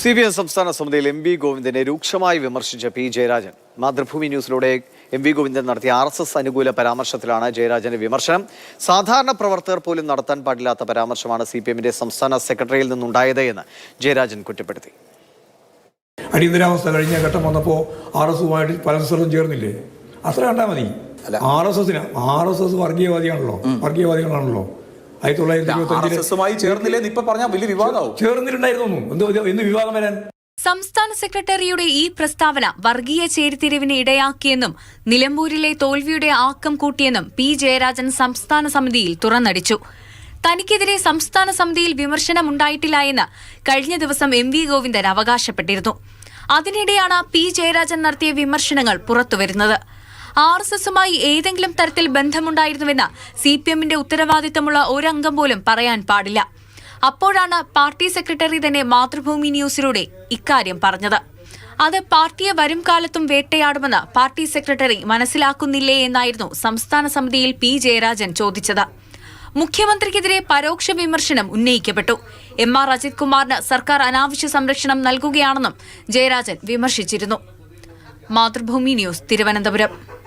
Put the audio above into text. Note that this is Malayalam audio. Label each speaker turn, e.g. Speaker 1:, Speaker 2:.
Speaker 1: സി പി എം സംസ്ഥാന സമിതിയിൽ എം വി ഗോവിന്ദനെ രൂക്ഷമായി വിമർശിച്ച പി ജയരാജൻ. മാതൃഭൂമി ന്യൂസിലൂടെ എം വി ഗോവിന്ദൻ നടത്തിയ ആർ എസ് എസ് അനുകൂല പരാമർശത്തിലാണ് ജയരാജന്റെ വിമർശനം. സാധാരണ പ്രവർത്തകർ പോലും നടത്താൻ പാടില്ലാത്ത പരാമർശമാണ് സി പി എമ്മിന്റെ സംസ്ഥാന സെക്രട്ടറിയിൽ നിന്നുണ്ടായത് എന്ന് ജയരാജൻ കുറ്റപ്പെടുത്തി.
Speaker 2: അടിയന്തരാവസ്ഥ കഴിഞ്ഞ ഘട്ടം വന്നപ്പോൾ ആർ എസ് എസുമായിട്ട് പല സ്ഥലത്തും ചേർന്നില്ലേ? അത്ര കണ്ടാൽ മതി. ആർ എസ് എസിന് ആർ എസ് എസ് വർഗീയവാദിയാണല്ലോ. വർഗീയവാദികളാണല്ലോ. ആയിരത്തി തൊള്ളായിരത്തി ഇരുപത്തി
Speaker 3: ഇപ്പൊ പറഞ്ഞാൽ വലിയ വിവാദമാവും.
Speaker 2: ചേർന്നിട്ടുണ്ടായിരുന്നു. എന്ത് എന്ത് വിവാദം വരാൻ?
Speaker 4: സംസ്ഥാന സെക്രട്ടറിയുടെ ഈ പ്രസ്താവന വർഗീയ ചേരിതിരിവിന് ഇടയാക്കിയെന്നും നിലമ്പൂരിലെ തോൽവിയുടെ ആക്കം കൂട്ടിയെന്നും പി ജയരാജൻ സംസ്ഥാന സമിതിയിൽ തുറന്നടിച്ചു. തനിക്കെതിരെ സംസ്ഥാന സമിതിയിൽ വിമർശനമുണ്ടായിട്ടില്ല എന്ന് കഴിഞ്ഞ ദിവസം എം വി ഗോവിന്ദൻ അവകാശപ്പെട്ടിരുന്നു. അതിനിടെയാണ് പി ജയരാജൻ നടത്തിയ വിമർശനങ്ങൾ പുറത്തുവരുന്നത്. ആർ എസ് എസുമായി ഏതെങ്കിലും തരത്തിൽ ബന്ധമുണ്ടായിരുന്നുവെന്ന് സി പി എമ്മിന്റെ ഉത്തരവാദിത്തമുള്ള ഒരംഗം പോലും പറയാൻ പാടില്ല. അപ്പോഴാണ് പാർട്ടി സെക്രട്ടറി തന്നെ മാതൃഭൂമി ന്യൂസിലൂടെ ഇക്കാര്യം പറഞ്ഞത്. അത് പാർട്ടിയെ വരും കാലത്തും വേട്ടയാടുമെന്ന് പാർട്ടി സെക്രട്ടറി മനസ്സിലാക്കുന്നില്ലേ എന്നായിരുന്നു സംസ്ഥാന സമിതിയിൽ പി ജയരാജൻ ചോദിച്ചത്. മുഖ്യമന്ത്രിക്കെതിരെ പരോക്ഷ വിമർശനം ഉന്നയിക്കപ്പെട്ടു. എം ആർ അജിത് കുമാറിന് സർക്കാർ അനാവശ്യ സംരക്ഷണം നൽകുകയാണെന്നും ജയരാജൻ വിമർശിച്ചിരുന്നു. മാതൃഭൂമി ന്യൂസ് തിരുവനന്തപുരം.